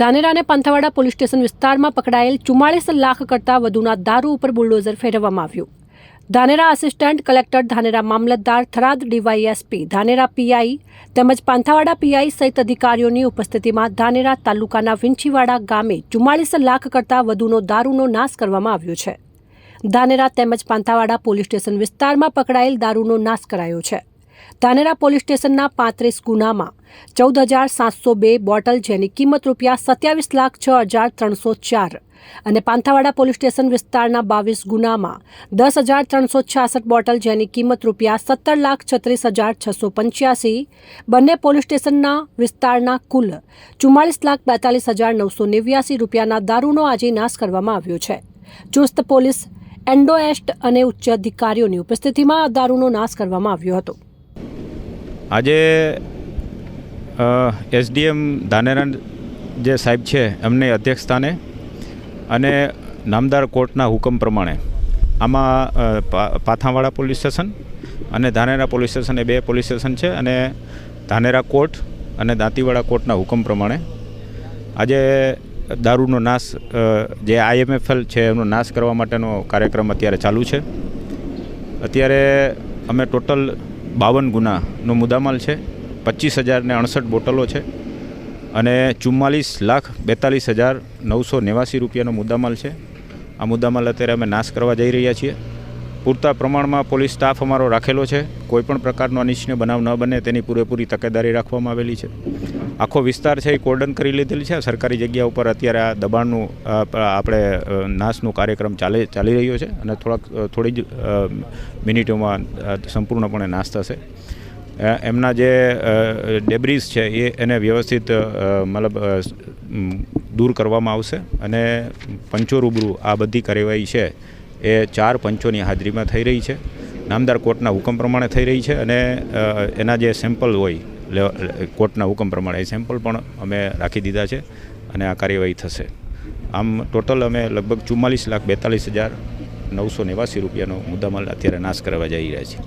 ધાનેરા અને Panthawada police station વિસ્તારમાં પકડાયેલ ચુમ્માળીસ લાખ કરતાં વધુના દારૂ ઉપર બુલડોઝર ફેરવવામાં આવ્યું. ધાનેરા આસિસ્ટન્ટ કલેક્ટર ધાનેરા મામલતદાર, થરાદ ડીવાયએસપી, ધાનેરા પીઆઈ તેમજ પાંથાવાડા પીઆઈ સહિત અધિકારીઓની ઉપસ્થિતિમાં ધાનેરા તાલુકાના વિંછીવાડા ગામે ચુમ્માળીસ લાખ કરતાં વધુનો દારૂનો નાશ કરવામાં આવ્યો છે. ધાનેરા તેમજ પાંથાવાડા પોલીસ સ્ટેશન વિસ્તારમાં પકડાયેલ દારૂનો નાશ કરાયો છે. ધાનેરા પોલીસ સ્ટેશનના પાંત્રીસ ગુનામાં ચૌદ હજાર સાતસો બે બોટલ જેની કિંમત રૂપિયા સત્યાવીસ લાખ છ હજાર ત્રણસો ચાર અને પાંથાવાડા પોલીસ સ્ટેશન વિસ્તારના બાવીસ ગુનામાં દસ હજાર ત્રણસો છાસઠ બોટલ જેની કિંમત રૂપિયા સત્તર લાખ છત્રીસ હજાર છસો પંચ્યાસી બંને પોલીસ સ્ટેશનના વિસ્તારના કુલ ચુમ્માળીસ લાખ બેતાલીસ હજાર નવસો નેવ્યાસી રૂપિયાના દારૂનો આજે નાશ કરવામાં આવ્યો છે. ચુસ્ત પોલીસ, એન્ડોએસ્ટ અને ઉચ્ચ અધિકારીઓની ઉપસ્થિતિમાં દારૂનો નાશ કરવામાં આવ્યો હતો. આજે એસડીએમ ધાનેરાન જે સાહેબ છે, એમની અધ્યક્ષસ્થાને અને નામદાર કોર્ટના હુકમ પ્રમાણે આમાં પાથાવાડા પોલીસ સ્ટેશન અને ધાનેરા પોલીસ સ્ટેશન એ બે પોલીસ સ્ટેશન છે અને ધાનેરા કોર્ટ અને દાંતીવાડા કોર્ટના હુકમ પ્રમાણે આજે દારૂનો નાશ જે આઈએમએફએલ છે એનો નાશ કરવા માટેનો કાર્યક્રમ અત્યારે ચાલુ છે. અત્યારે અમે ટોટલ બાવન ગુનાનો મુદ્દામાલ છે. પચીસ હજારને અડસઠ બોટલો છે અને ચુમ્માલીસ લાખ બેતાલીસ હજાર નવસો નેવાસી રૂપિયાનો મુદ્દામાલ છે. આ મુદ્દામાલ અત્યારે અમે નાશ કરવા જઈ રહ્યા છીએ. પૂરતા પ્રમાણમાં પોલીસ સ્ટાફ અમારો રાખેલો છે. કોઈપણ પ્રકારનો અનિચ્છનીય બનાવ ન બને તેની પૂરેપૂરી તકેદારી રાખવામાં આવેલી છે. આખો વિસ્તાર છે એ કોર્ડન કરી લીધેલ છે. સરકારી જગ્યા ઉપર અત્યારે આ દબાણનું આપણે નાશનું કાર્યક્રમ ચાલે, ચાલી રહ્યો છે અને થોડાક થોડી જ મિનિટોમાં સંપૂર્ણપણે નાશ થશે. એમના જે ડેબ્રીઝ છે એ એને વ્યવસ્થિત મતલબ દૂર કરવામાં આવશે અને પંચો રૂબરૂ આ બધી કાર્યવાહી છે એ ચાર પંચોની હાજરીમાં થઈ રહી છે. નામદાર કોર્ટના હુકમ પ્રમાણે થઈ રહી છે અને એના જે સેમ્પલ હોય કોર્ટના હુકમ પ્રમાણે એ સેમ્પલ પણ અમે રાખી દીધા છે અને આ કાર્યવાહી થશે. આમ ટોટલ અમે લગભગ ચુમ્માલીસ લાખ બેતાલીસ હજાર નવસો નેવાસી રૂપિયાનો મુદ્દામાલ અત્યારે નાશ કરવા જઈ રહ્યા છીએ.